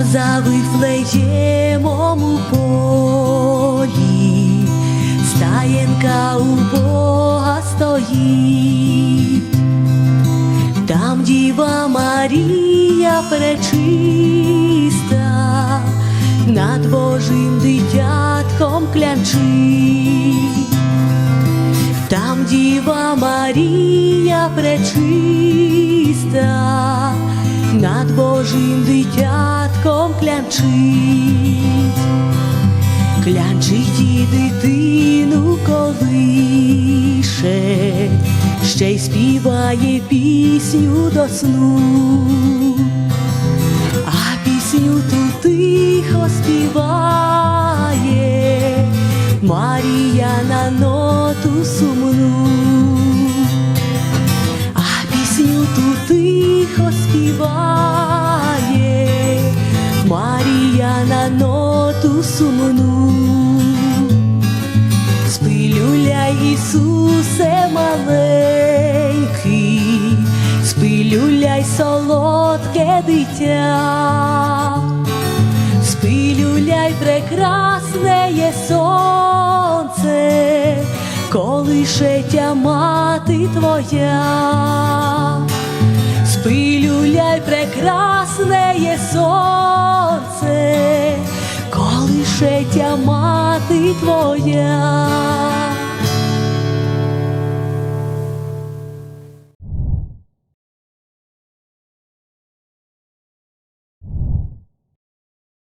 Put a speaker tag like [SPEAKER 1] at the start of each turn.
[SPEAKER 1] за вифлеємом у полі, стаєнка у Бога стоїть, там діва Марія пречиста, над Божим дитятком клянчить. Там діва Марія пречиста, над Божим дитятком клянчить, клянчить і дитину колише, ще й співає пісню до сну, а пісню ту тихо співає. Марія на ноту сумну, а пісню ту тихо співає, на ноту сумну, спилюляй Ісусе маленький, спилюляй солодке дитя. Спилюляй прекрасне є сонце, колишетя мати твоя, спилюляй прекрасне є сонце, колишетя мати твоя.